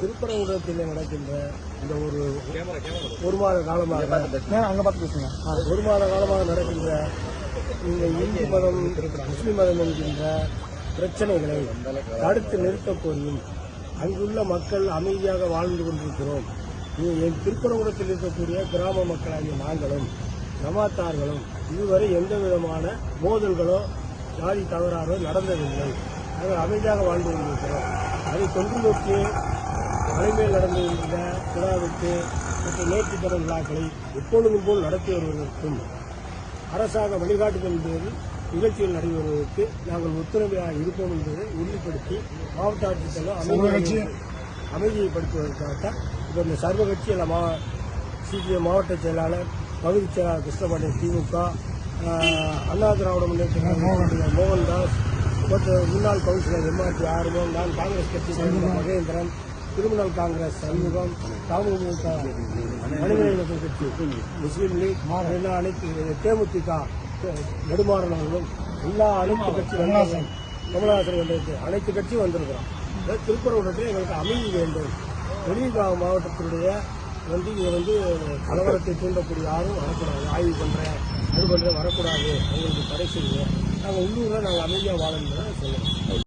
திருப்பரங்குன்றத்தில் நடக்கின்ற இந்த ஒரு ஒரு மாத காலமாக அங்க பார்த்து பேசுங்க. ஒரு மாத காலமாக நடக்கின்ற இந்த இந்து மதம் முஸ்லிம் மதம் என்கின்ற பிரச்சனைகளை தடுத்து நிறுத்தக் கோரியும் அங்குள்ள மக்கள் அமைதியாக வாழ்ந்து கொண்டிருக்கிறோம். என் திருப்பரங்குன்றத்தில் இருக்கக்கூடிய கிராம மக்களாகிய நாங்களும் ஜமாத்தார்களும் இதுவரை எந்த விதமான மோதல்களோ ஜாதி தகராறோ நடந்ததில்லை. நாங்கள் அமைதியாக வாழ்ந்து கொண்டிருக்கிறோம். அதை தொன்று நோக்கி தலைமையில் நடந்து வருகின்ற விழாவுக்கு மற்றும் நேர்த்திக்கடன் விழாக்களை எப்பொழுதும் போல் நடத்தி வருவதற்கும் அரசாங்க வழிகாட்டுதல் பேரில் நிகழ்ச்சிகள் நடைபெறுவதற்கு நாங்கள் ஒத்துழைமையாக இருப்போம் என்பதை உறுதிப்படுத்தி மாவட்ட ஆட்சித்தலைவர் அமைதியை அமைதியைப்படுத்துவதற்காகத்தான் இப்போ இந்த சர்வ கட்சி எல்லாம் மா சிபிஎம் மாவட்ட செயலாளர் பகுதி செயலாளர் கிருஷ்ணபாண்டியன் திமுக அண்ணா திராவிட முன்னேற்ற மோகன்தாஸ் மற்றும் முன்னாள் கவுன்சிலர் எம்ஆர்டி ஆறுமுகம் நான் காங்கிரஸ் கட்சி சேர்ந்த மகேந்திரன் திரிணாமுல் காங்கிரஸ் சண்முகம் தமுக மனிதநேய கட்சி முஸ்லீம் லீக் அனைத்து தேமுதிக நெடுமாறன் அவர்களும் எல்லா அனைத்து கட்சி கமலஹாசன் கமலஹாசன் வந்திருக்கு அனைத்து கட்சியும் வந்திருக்கிறோம் திருப்பரங்குன்றத்தில் எங்களுக்கு அமைதி வேண்டும். வெளியகாவ மாவட்டத்தினுடைய வந்து இங்க வந்து கலவரத்தை தூண்டக்கூடிய யாரும் வரக்கூடாது. ஆய்வு பண்றேன் அது பண்றேன் வரக்கூடாது. அவங்களுக்கு தடை செய்யுங்க. நாங்கள் உள்ளூரில் நாங்கள் அமைதியாக வாழணும்னு சொல்லுவோம்.